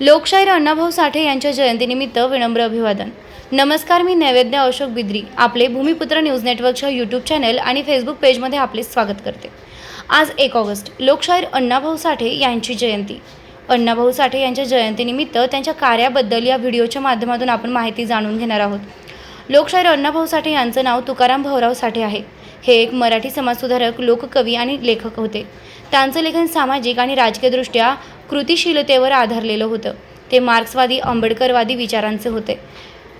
लोकशाहीर अण्णाभाऊ साठे यांच्या जयंतीनिमित्त विनम्र अभिवादन. नमस्कार मी नैवेद्य अशोक बिद्री आपले भूमिपुत्र न्यूज नेटवर्कच्या यूट्यूब चॅनल आणि फेसबुक पेजमध्ये आपले स्वागत करते. आज एक ऑगस्ट लोकशाहीर अण्णाभाऊ साठे यांची जयंती. अण्णाभाऊ साठे यांच्या जयंतीनिमित्त त्यांच्या कार्याबद्दल या व्हिडिओच्या माध्यमातून आपण माहिती जाणून घेणार आहोत. लोकशाहीर अण्णाभाऊ साठे यांचं नाव तुकाराम भाऊराव साठे आहे. हे एक मराठी समाजसुधारक लोककवी आणि लेखक होते. त्यांचं लेखन सामाजिक आणि राजकीयदृष्ट्या कृतिशीलतेवर आधारलेलं होतं. ते मार्क्सवादी आंबेडकरवादी विचारांचे होते.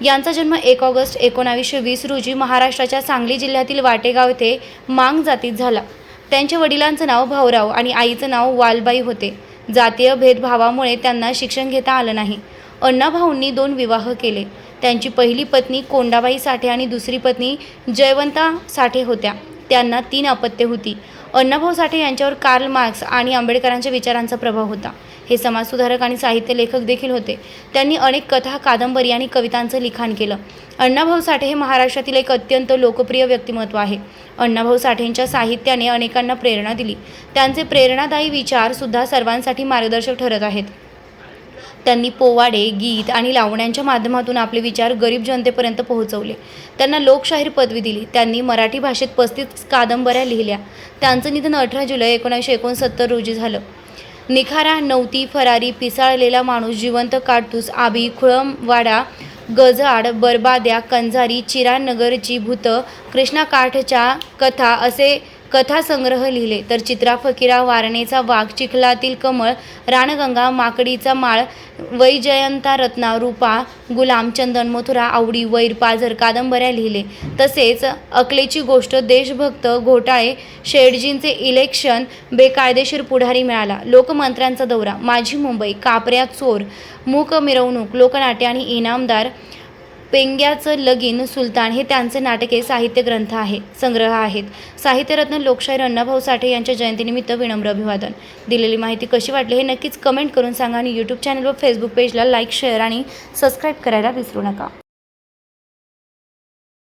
यांचा जन्म एक ऑगस्ट एकोणावीसशे वीस रोजी महाराष्ट्राच्या सांगली जिल्ह्यातील वाटेगाव येथे मांग जातीत झाला. त्यांच्या वडिलांचं नाव भाऊराव आणि आईचं नाव वालबाई होते. जातीय भेदभावामुळे त्यांना शिक्षण घेता आलं नाही. अण्णाभाऊंनी दोन विवाह केले. त्यांची पहिली पत्नी कोंडाबाई साठे आणि दुसरी पत्नी जयवंता साठे होत्या. त्यांना तीन अपत्य होती. अण्णाभाऊ साठे यांच्यावर कार्ल मार्क्स आणि आंबेडकरांच्या विचारांचा प्रभाव होता. हे समाजसुधारक आणि साहित्य लेखक देखील होते. त्यांनी अनेक कथा कादंबरी आणि कवितांचं लिखाण केलं. अण्णाभाऊ साठे हे महाराष्ट्रातील एक अत्यंत लोकप्रिय व्यक्तिमत्व आहे. अण्णाभाऊ साठेंच्या साहित्याने अनेकांना प्रेरणा दिली. त्यांचे प्रेरणादायी विचारसुद्धा सर्वांसाठी मार्गदर्शक ठरत आहेत. त्यांनी पोवाडे गीत आणि लावण्यांच्या माध्यमातून आपले विचार गरीब जनतेपर्यंत पोहोचवले. त्यांना लोकशाहीर पदवी दिली. त्यांनी मराठी भाषेत पस्तीस कादंबऱ्या लिहिल्या. त्यांचं निधन अठरा जुलै एकोणीसशे एकोणसत्तर रोजी झालं. निखारा नवती फरारी पिसाळलेला माणूस जिवंत काडतूस आबी खुळमवाडा गजाड बरबाद्या कंजारी चिरानगरची भूत कृष्णा काठच्या कथा असे कथासंग्रह लिहिले. तर चित्रा फकीरा वारणेचा वाघ चिखलातील कमळ रानगंगा माकडीचा माळ वैजयंता रत्ना रूपा गुलाम चंदन मथुरा आवडी वैर पाझर कादंबऱ्या लिहिले. तसेच अकलेची गोष्ट देशभक्त घोटाळे शेडजींचे इलेक्शन बेकायदेशीर पुढारी मिळाला. लोकमंत्र्यांचा दौरा माझी मुंबई कापऱ्या चोर मूक मिरवणूक लोकनाट्य आणि इनामदार पेंग्याचं लगीन सुलतान हे त्यांचे नाटके साहित्य ग्रंथ आहे संग्रह आहेत. साहित्यरत्न लोकशाहीर अण्णाभाऊ साठे यांच्या जयंतीनिमित्त विनम्र अभिवादन. दिलेली माहिती कशी वाटली हे नक्कीच कमेंट करून सांगा आणि यूट्यूब चॅनल व फेसबुक पेजला लाईक शेअर आणि सबस्क्राईब करायला विसरू नका.